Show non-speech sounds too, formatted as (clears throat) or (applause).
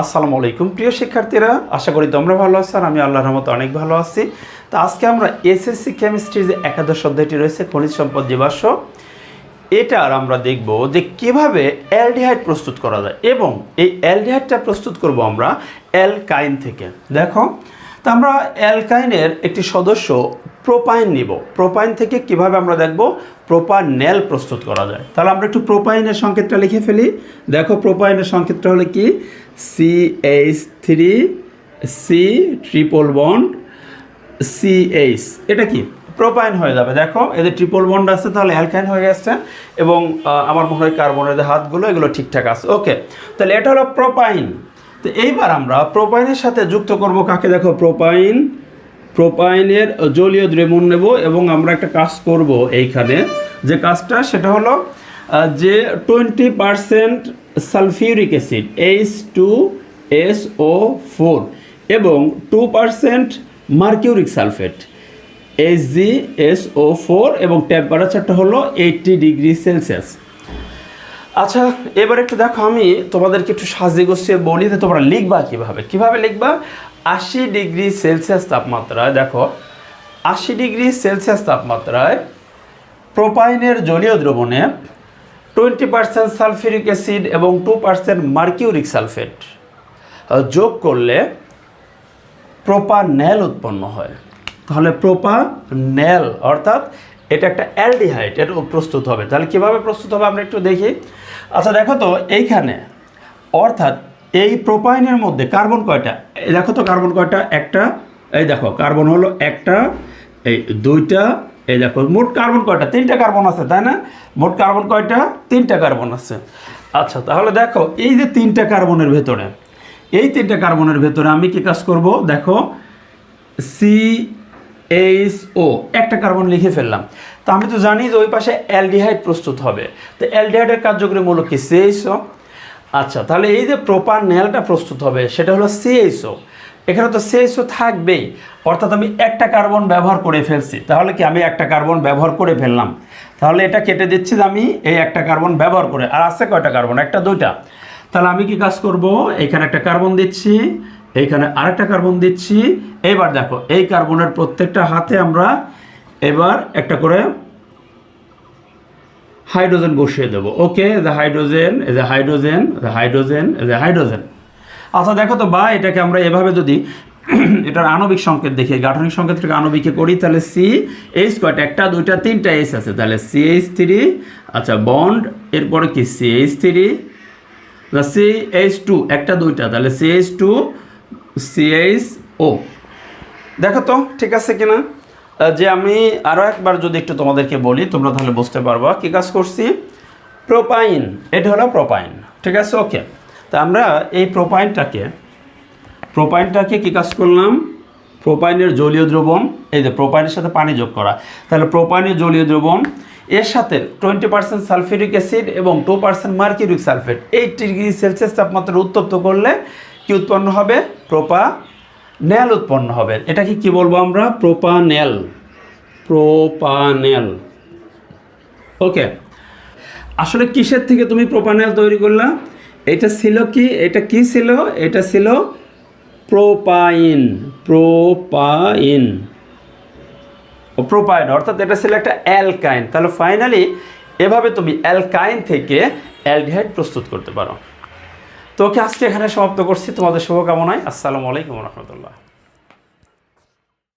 আসসালামু আলাইকুম। প্রিয় শিক্ষার্থীরা, আশা করি তোমরা ভালো আছো আর আমি আল্লাহর রহমতে অনেক ভালো আছি। তো আজকে আমরা এসএসসি কেমিস্ট্রি যে একাদশ অধ্যায়টি রয়েছে, খনিজ সম্পদ জীবাশ্ম, এটার আমরা দেখব যে কীভাবে অ্যালডিহাইড প্রস্তুত করা যায় এবং এই অ্যালডিহাইডটা প্রস্তুত করব আমরা অ্যালকাইন থেকে। দেখো তো আমরা অ্যালকাইনের একটি সদস্য প্রোপাইন নিব। প্রোপাইন থেকে কীভাবে আমরা দেখব? প্রোপানেল প্রস্তুত করা যায়। তাহলে আমরা একটু প্রোপাইনের সংকেতটা লিখে ফেলি। দেখো, প্রোপাইনের সংকেতটা হলো কি? C H three C triple bond CH এটা কি? প্রোপাইন হয়ে যাবে। দেখো এদের ট্রিপল বন্ড আছে, তাহলে অ্যালকাইন হয়ে গেছে এবং আমার মনে হয় কার্বনের হাতগুলো, এগুলো ঠিকঠাক আছে। ওকে তাহলে এটা হলো প্রোপাইন। তো এইবার আমরা প্রোপাইনের সাথে যুক্ত করব কাকে? দেখো, প্রোপাইন, প্রোপাইনের জলীয় দ্রবণ নেব এবং আমরা একটা কাজ করব এইখানে। যে কাজটা, সেটা হলো যে twenty percent sulphuric acid H two S O four এবং two percent mercuric sulphate H G S O four এবং টেম্পারেচারটা হলো এইটটি ডিগ্রি সেলসিয়াস আচ্ছা এবার একটু দেখো আমি তোমাদেরকে একটু সাজিয়ে গুছিয়ে বলি যে তোমরা লিখবা কীভাবে। কীভাবে লিখবা? আশি ডিগ্রি সেলসিয়াস তাপমাত্রায়, দেখো, আশি ডিগ্রি সেলসিয়াস তাপমাত্রায় প্রোপাইনের জলীয় দ্রবণে টোয়েন্টি পার্সেন্ট সালফিউরিক অ্যাসিড এবং টু পার্সেন্ট মার্কিউরিক সালফেট যোগ করলে প্রোপানেল উৎপন্ন হয়। তাহলে প্রোপানেল, অর্থাৎ এটা একটা অ্যালডিহাইড এটা প্রস্তুত হবে। তাহলে কীভাবে প্রস্তুত হবে আমরা একটু দেখি। আচ্ছা দেখো তো, এইখানে, অর্থাৎ এই প্রোপাইনের মধ্যে কার্বন কয়টা? দেখো তো কার্বন কয়টা? একটা, এই দেখো, কার্বন হলো একটা, এই দুইটা, এই দেখো, মোট কার্বন কয়টা? তিনটা কার্বন আছে, তাই না? মোট কার্বন কয়টা? তিনটা কার্বন আছে। আচ্ছা তাহলে দেখো, এই যে তিনটা কার্বনের ভেতরে, এই তিনটা কার্বনের ভেতরে আমি কি কাজ করব? দেখো সি এইচ ও একটা কার্বন লিখে ফেললাম। তো আমি তো জানি যে ওই পাশে অ্যালডিহাইড প্রস্তুত হবে। তো অ্যালডিহাইডের কার্যকরী মূলক কি? সিএইচও আচ্ছা তাহলে এই যে প্রোপার নেলটা প্রস্তুত হবে, সেটা হলো সিএইচও এখানে তো সিএইচও থাকবেই। অর্থাৎ আমি একটা কার্বন ব্যবহার করে ফেলছি। তাহলে কি আমি একটা কার্বন ব্যবহার করে ফেললাম? তাহলে এটা কেটে দিচ্ছি যে আমি এই একটা কার্বন ব্যবহার করে, আর আছে কয়টা কার্বন একটা, দুইটা। তাহলে আমি কি কাজ করব? এখানে একটা কার্বন দিচ্ছি। এইখানে আরেকটা কার্বন দিচ্ছি। এবার দেখো, এই কার্বনের প্রত্যেকটা হাতে আমরা এবার একটা করে হাইড্রোজেন বসিয়ে দেবো। Okay the hydrogen as a hydrogen the hydrogen a hydrogen. আচ্ছা দেখো তো বা এটাকে আমরা এভাবে যদি (clears throat) এটার আণবিক সংকেত দেখি, গাঠনিক সংকেতটাকে আণবিকে করি, তাহলে সি এইচ কয়টা একটা, দুইটা, তিনটা এইচ আছে। তাহলে সি এইচ থ্রি আচ্ছা বন্ড এরপরে কি? C H three C H two একটা, দুইটা। তাহলে C H two C H O দেখো তো, ঠিক আছে কিনা? যে আমি আরও একবার যদি একটু তোমাদেরকে বলি, তোমরা তাহলে বুঝতে পারবা কী কাজ করছি। প্রোপাইন এটা হলো প্রোপাইন ঠিক আছে? ওকে তা আমরা এই প্রোপাইনটাকে প্রোপাইনটাকে কী কাজ করলাম? প্রোপাইনের জলীয় দ্রবণ, এই যে প্রোপাইনের সাথে পানি যোগ করা। তাহলে প্রোপাইনের জলীয় দ্রবণ, এর সাথে টোয়েন্টি পার্সেন্ট সালফিউরিক অ্যাসিড এবং two percent mercuric sulphate eight degree Celsius তাপমাত্রা উত্তপ্ত করলে কি উৎপন্ন হবে? প্রোপা নেল উৎপন্ন হবে। এটাকে কি বলব আমরা? প্রোপানেল। প্রোপানেল। ওকে। আসলে কিসের থেকে তুমি প্রোপানেল তৈরি করলা? এটা ছিল কি? এটা কি ছিল? এটা ছিল প্রোপাইন। প্রোপাইন। প্রোপাইন। অর্থাৎ এটা ছিল একটা অ্যালকাইন। তাহলে ফাইনালি এভাবে তুমি অ্যালকাইন থেকে অ্যালডিহাইড প্রস্তুত করতে পারো। তো ওকে আজকে এখানে সমাপ্ত করছি। তোমাদের শুভকামনায়। আসসালামু আলাইকুম রহমতুল্লাহ।